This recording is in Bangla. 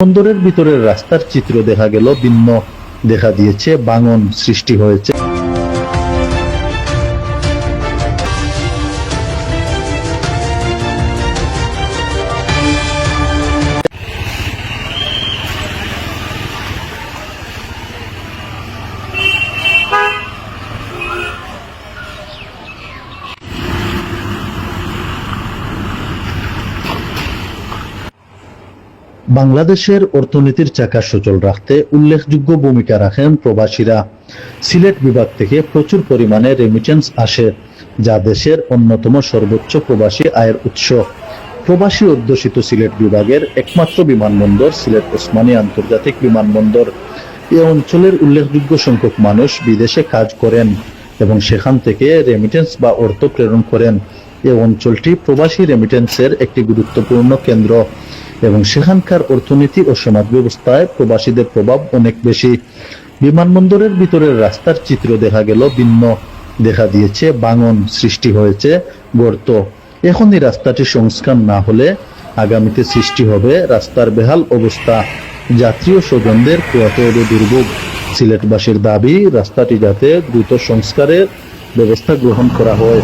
বন্দরের ভিতরের রাস্তার চিত্র দেখা গেল ভিন্ন দেখা দিয়েছে বাঙন সৃষ্টি হয়েছে। বাংলাদেশের অর্থনীতির চাকা সচল রাখতে উল্লেখযোগ্য ভূমিকা রাখেন প্রবাসীরা। সিলেট বিভাগ থেকে প্রচুর পরিমাণে রেমিটেন্স আসে, যা দেশের অন্যতম সর্বোচ্চ প্রবাসী আয়ের উৎস। প্রবাসী অধ্যুষিত সিলেট বিভাগের একমাত্র বিমানবন্দর সিলেট ওসমানী আন্তর্জাতিক বিমানবন্দর। এ অঞ্চলের উল্লেখযোগ্য সংখ্যক মানুষ বিদেশে কাজ করেন এবং সেখান থেকে রেমিটেন্স বা অর্থ প্রেরণ করেন। এই অঞ্চলটি প্রবাসী রেমিটেন্সের একটি গুরুত্বপূর্ণ কেন্দ্র। এবং সেখানকার অর্থনীতি ও সমাজ ব্যবস্থায় প্রবাসীদের প্রভাব অনেক বেশি। বিমানবন্দরের ভিতরের রাস্তার চিত্র দেখা গেল, ভিন্ন দেখা দিয়েছে বাঙন সৃষ্টি হয়েছে, গর্ত। এখনই রাস্তাটি সংস্কার না হলে আগামীতে সৃষ্টি হবে রাস্তার বেহাল অবস্থা। যাত্রী ও স্বজনদের পোয়াতে দুর্ভোগ। সিলেটবাসীর দাবি, রাস্তাটি যাতে দ্রুত সংস্কারের ব্যবস্থা গ্রহণ করা হয়।